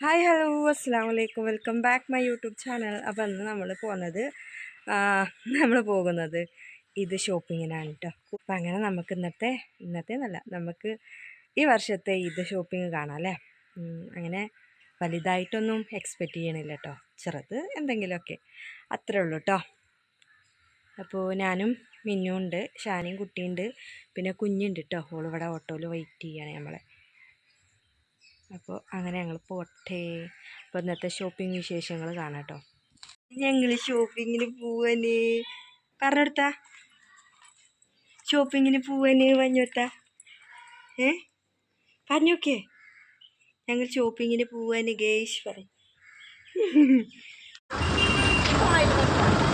Hi hello അസ്സാം വലൈക്കും welcome back my YouTube channel. അപ്പോൾ ഇന്ന് നമ്മൾ പോകുന്നത് നമ്മൾ പോകുന്നത് ഇത് ഷോപ്പിങ്ങിനാണ് കേട്ടോ അപ്പം അങ്ങനെ നമുക്ക് ഇന്നത്തെ ഇന്നത്തെ എന്നല്ല നമുക്ക് ഈ വർഷത്തെ ഇത് ഷോപ്പിംഗ് കാണാം അല്ലേ? അങ്ങനെ വലുതായിട്ടൊന്നും എക്സ്പെക്റ്റ് ചെയ്യണില്ല കേട്ടോ ചെറുത് എന്തെങ്കിലുമൊക്കെ. അത്രേ ഉള്ളൂ കേട്ടോ അപ്പോൾ ഞാനും മിന്നുണ്ട് ഷാനയും കുട്ടിയുണ്ട്. പിന്നെ കുഞ്ഞുണ്ട് കേട്ടോ ഓളിവിടെ ഓട്ടോയിൽ വെയിറ്റ് ചെയ്യുകയാണ് നമ്മളെ. അപ്പോൾ അങ്ങനെ ഞങ്ങൾ പോട്ടെ. അപ്പോൾ ഇന്നത്തെ ഷോപ്പിംഗ് വിശേഷങ്ങൾ കാണാം കേട്ടോ ഞങ്ങൾ ഷോപ്പിങ്ങിന് പോവാന്. പറഞ്ഞെടുത്ത. ഷോപ്പിങ്ങിന് പോവാന് മഞ്ഞോത്ത ഏ? പറഞ്ഞോക്കേ. ഞങ്ങൾ ഷോപ്പിങ്ങിന് പോവാന് ഗേഷ് പറയും.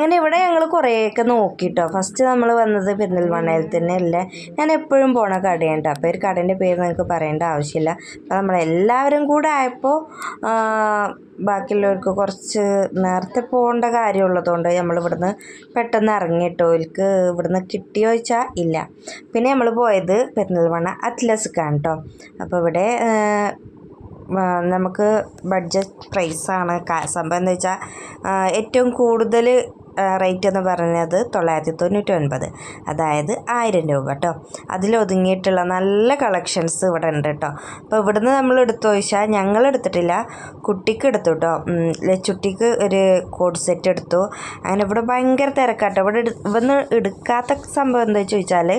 അങ്ങനെ ഇവിടെ ഞങ്ങൾ കുറേയൊക്കെ നോക്കിട്ടോ. ഫസ്റ്റ് നമ്മൾ വന്നത് പെരിന്തൽമണ്ണയിൽ തന്നെ അല്ലേ ഞാൻ എപ്പോഴും പോണ കടയുണ്ട്. അപ്പോൾ ഒരു കടേന്റെ പേര് നിങ്ങൾക്ക് പറയേണ്ട ആവശ്യമില്ല. അപ്പോൾ നമ്മളെല്ലാവരും കൂടെ ആയപ്പോൾ ബാക്കിയുള്ളവർക്ക് കുറച്ച് നേരത്തെ പോകേണ്ട കാര്യമുള്ളതുകൊണ്ട് നമ്മൾ ഇവിടുന്ന് പെട്ടെന്ന് ഇറങ്ങിയിട്ടോ. എനിക്ക് ഇവിടുന്ന് കിട്ടിയോ ചോദിച്ചാൽ ഇല്ല. പിന്നെ നമ്മൾ പോയത് പെരിന്തൽമണ്ണ അറ്റ്ലസ്ക്കാണ് കേട്ടോ അപ്പോൾ ഇവിടെ നമുക്ക് ബഡ്ജറ്റ് പ്രൈസാണ് സംഭവം എന്താ വെച്ചാൽ ഏറ്റവും കൂടുതൽ റേറ്റ് എന്ന് പറയുന്നത് തൊള്ളായിരത്തി തൊണ്ണൂറ്റി ഒൻപത് അതായത് ആയിരം രൂപ കേട്ടോ അതിലൊതുങ്ങിയിട്ടുള്ള നല്ല കളക്ഷൻസ് ഇവിടെ ഉണ്ട് കേട്ടോ അപ്പോൾ ഇവിടുന്ന് നമ്മൾ എടുത്തു ചോദിച്ചാൽ ഞങ്ങൾ എടുത്തിട്ടില്ല. കുട്ടിക്ക് എടുത്തു കേട്ടോ ചുട്ടിക്ക് ഒരു കോഡ് സെറ്റ് എടുത്തു. അങ്ങനെ ഇവിടെ ഭയങ്കര തിരക്കാട്ടോ ഇവിടെ ഇവിടുന്ന് എടുക്കാത്ത സംഭവം എന്താ ചോദിച്ചാൽ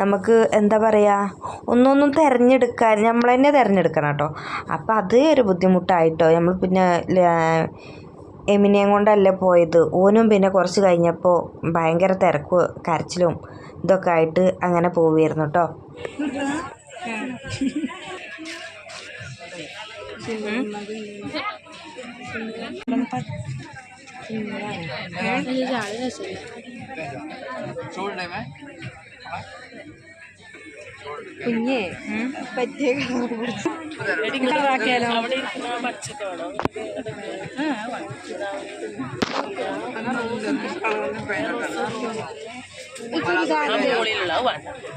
നമുക്ക് എന്താ പറയുക ഒന്നൊന്നും തിരഞ്ഞെടുക്കാൻ നമ്മൾ തന്നെ തിരഞ്ഞെടുക്കണം കേട്ടോ അപ്പോൾ അത് ഒരു ബുദ്ധിമുട്ടായിട്ടോ നമ്മൾ പിന്നെ എമിനെയും കൊണ്ടല്ല പോയത്? ഓനും പിന്നെ കുറച്ച് കഴിഞ്ഞപ്പോൾ ഭയങ്കര തിരക്ക് കരച്ചിലും ഇതൊക്കെ ആയിട്ട് അങ്ങനെ പോവുമായിരുന്നു കേട്ടോ കുഞ്ഞേ പറ്റിയ കളറാക്കിയാലോ?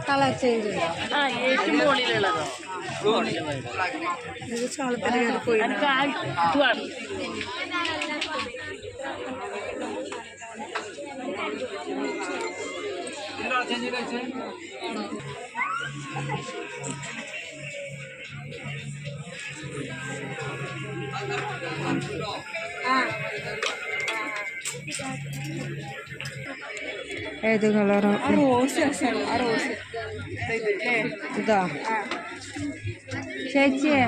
കളർ ചേഞ്ച് ഉണ്ടോ? ഇത് ചോളത്തിന് പോയി ഏത് കളറോ റോസ് രസമാണ് ആ റോസ് ഇതാ ചേച്ചിയെ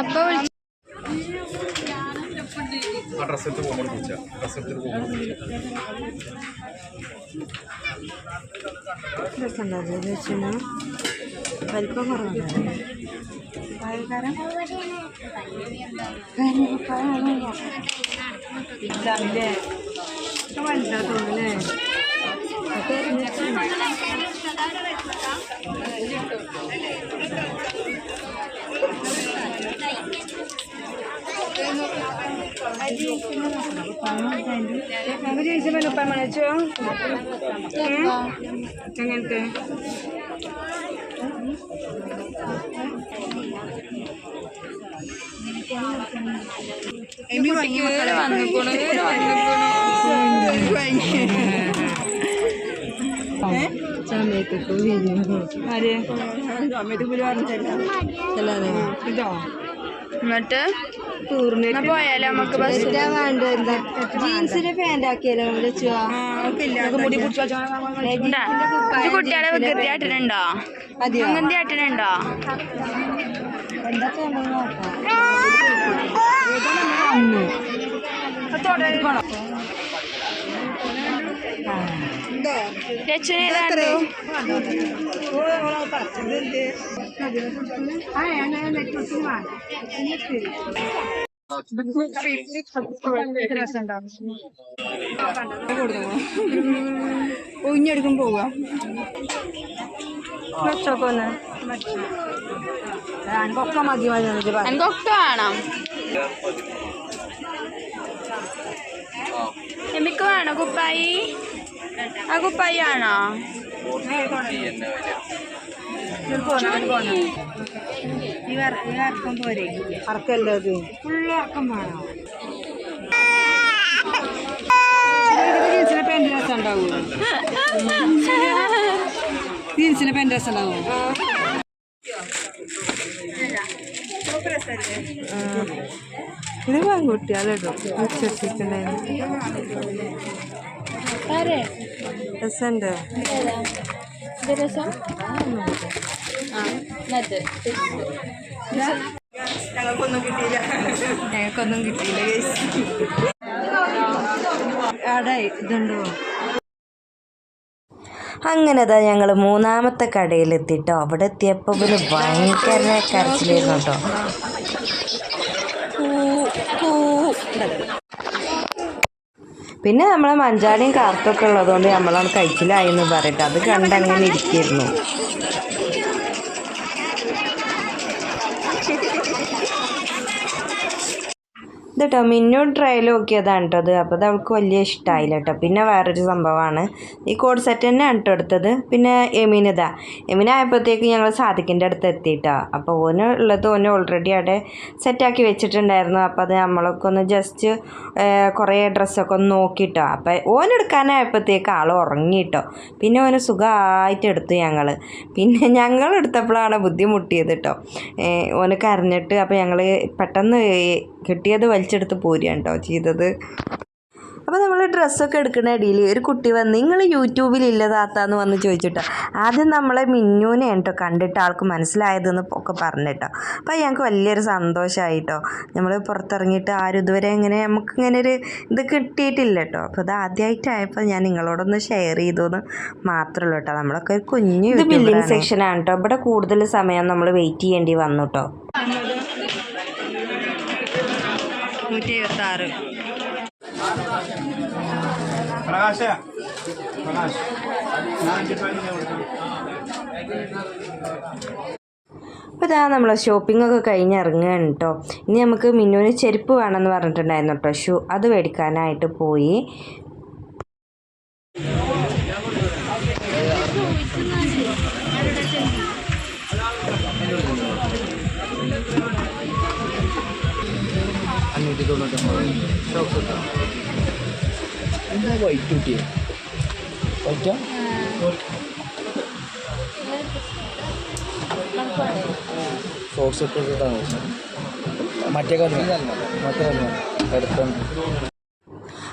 അപ്പൊ ആ ഡ്രസ്സ് എടുത്ത് പോകുമ്പോൾ വിളിച്ച ഡ്രസ്സ് എടുത്തിട്ട് പോകുമ്പോൾ രസമുണ്ടല്ലോ ചേച്ചിന് വലിപ്പം കുറവുണ്ട് ഇതാണല്ലേ വലുതാ തോന്നുന്നല്ലേ Kamu jadi siapa lupa mana cung? Jangan tu. Ini lagi makan. Ini lagi makan. Ini. ആര്? ഇതോ? എന്നിട്ട്? പോയാലോ നമുക്ക് ബസ് വേണ്ട ജീൻസിന്റെ പാന്റ് ആക്കിയാലോ കുട്ടികളെ വികൃതി ആട്ടിനുണ്ടോ വികൃതി ആട്ടിനുണ്ടോ എന്തൊക്കെ നെറ്റ് ഒഴിഞ്ഞെടുക്കും പോവാ. വെച്ചോക്കൊന്ന്. എനിക്കൊക്കെ മതി. എനിക്കൊക്കെ വേണം. എമ്മിക്ക് വേണോ കുപ്പായി? ആ കുപ്പായി ആണോ ഈ വര- ഈ ഇറക്കം പോരെ ഇറക്കല്ലേ അത് ഫുള്ള് ഇറക്കം വേണം ജീൻസിലെ പെൻ രസം ഉണ്ടാവുമോ ജീൻസിലെ പെൻ രസം ഉണ്ടാവുമോ ഇത് പെൺകുട്ടിയാലിടും വിശ്വസിക്കണ്ടായിരുന്നു രസമുണ്ട് രസം? ഞങ്ങൾക്കൊന്നും കിട്ടിയില്ല. ഞങ്ങൾക്കൊന്നും കിട്ടിയില്ല അവിടെ ഇതുണ്ടോ? അങ്ങനെ അതാ ഞങ്ങൾ മൂന്നാമത്തെ കടയിലെത്തിട്ടോ അവിടെ എത്തിയപ്പോൾ പിന്നെ ഭയങ്കര കരച്ചിലായിരുന്നു കേട്ടോ. പിന്നെ നമ്മളെ മഞ്ചാടിയും കാർത്തൊക്കെ ഉള്ളതുകൊണ്ട് നമ്മളാണ് കഴിച്ചിലായി എന്ന് പറയട്ടെ അത് കണ്ടങ്ങനെ ഇരിക്കുന്നു ഇതട്ടോ മിന്നു ട്രയൽ നോക്കിയതാണ് കേട്ടോ അത്. അപ്പോൾ അത് അവൾക്ക് വലിയ ഇഷ്ടമായില്ല കേട്ടോ പിന്നെ വേറൊരു സംഭവമാണ്. ഈ കോഡ് സെറ്റ് തന്നെ കേട്ടോ എടുത്തത്. പിന്നെ എമിനതാ എമിന ആയപ്പോഴത്തേക്ക് ഞങ്ങൾ സാദിക്കിന്റെ അടുത്ത് എത്തിയിട്ടോ അപ്പോൾ ഓന് ഉള്ളത് ഓന് ഓൾറെഡി അവിടെ സെറ്റാക്കി വെച്ചിട്ടുണ്ടായിരുന്നു. അപ്പോൾ അത് നമ്മളൊക്കെ ഒന്ന് ജസ്റ്റ് കുറേ ഡ്രസ്സൊക്കെ ഒന്ന് നോക്കിയിട്ടോ അപ്പോൾ ഓനെടുക്കാനായപ്പോഴത്തേക്ക് ആൾ ഉറങ്ങിയിട്ടോ പിന്നെ ഓന് സുഖമായിട്ട് എടുത്തു ഞങ്ങൾ പിന്നെ ഞങ്ങൾ എടുത്തപ്പോഴാണ് ബുദ്ധിമുട്ടിയത് കേട്ടോ ഓന് കരഞ്ഞിട്ട് അപ്പോൾ ഞങ്ങൾ പെട്ടെന്ന് കിട്ടിയത് വലിച്ചെടുത്ത് പോരുകയാണ് കേട്ടോ ചെയ്തത്. അപ്പോൾ നമ്മൾ ഡ്രസ്സൊക്കെ എടുക്കുന്ന ഇടയിൽ ഒരു കുട്ടി വന്ന് നിങ്ങൾ യൂട്യൂബിൽ ഇല്ലതാത്താന്ന് വന്ന് ചോദിച്ചിട്ടോ ആദ്യം നമ്മളെ മിന്നൂനെ കേട്ടോ കണ്ടിട്ട് ആൾക്ക് മനസ്സിലായതെന്ന് ഒക്കെ പറഞ്ഞിട്ടോ അപ്പോൾ ഞങ്ങൾക്ക് വലിയൊരു സന്തോഷമായിട്ടോ നമ്മൾ പുറത്തിറങ്ങിയിട്ട് ആരും ഇതുവരെ ഇങ്ങനെ നമുക്ക് ഇങ്ങനെ ഒരു ഇത് കിട്ടിയിട്ടില്ല കേട്ടോ. അപ്പോൾ ഇത് ആദ്യമായിട്ടായപ്പോൾ ഞാൻ നിങ്ങളോടൊന്ന് ഷെയർ ചെയ്തു എന്ന് മാത്രമേ ഉള്ളൂ കേട്ടോ. നമ്മളൊക്കെ ഒരു കുഞ്ഞു ബില്ലിംഗ് സെക്ഷനാണ് കേട്ടോ. ഇവിടെ കൂടുതൽ സമയം നമ്മൾ വെയിറ്റ് ചെയ്യേണ്ടി വന്നു കേട്ടോ. നൂറ്റി എഴുപത്തി ആറ് പ്രകാശ പ്രകാശ് അപ്പോൾ ഇതാ നമ്മൾ ഷോപ്പിംഗ് ഒക്കെ കഴിഞ്ഞ് ഇറങ്ങുകയാണ് കേട്ടോ ഇനി നമുക്ക് മിന്നുവിന് ചെരുപ്പ് വേണമെന്ന് പറഞ്ഞിട്ടുണ്ടായിരുന്നു കേട്ടോ ഷൂ. അത് മേടിക്കാനായിട്ട് പോയി. അഞ്ഞൂറ്റി തൊണ്ണൂറ്റൊമ്പത് ഷോക്സ് എന്താ വൈറ്റ് കിട്ടിയേ വൈറ്റാ സോക്സ് ഇട്ട് കിട്ടാൻ മറ്റേ കല്ല് മറ്റേ കല്ല് എടുത്തോണ്ട്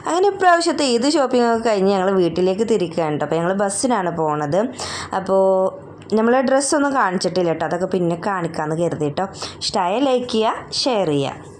അങ്ങനെ ഇപ്രാവശ്യത്തെ ഏത് ഷോപ്പിംഗ് ഒക്കെ കഴിഞ്ഞ് ഞങ്ങൾ വീട്ടിലേക്ക് തിരിക്കുകയാണ് കേട്ടോ. അപ്പോൾ ഞങ്ങൾ ബസ്സിനാണ് പോണത്. അപ്പോൾ നമ്മൾ ഡ്രസ്സൊന്നും കാണിച്ചിട്ടില്ല കേട്ടോ. അതൊക്കെ പിന്നെ കാണിക്കാമെന്ന് കരുതി കേട്ടോ. ഇഷ്ടമായ ലൈക്ക് ചെയ്യുക ഷെയർ ചെയ്യുക.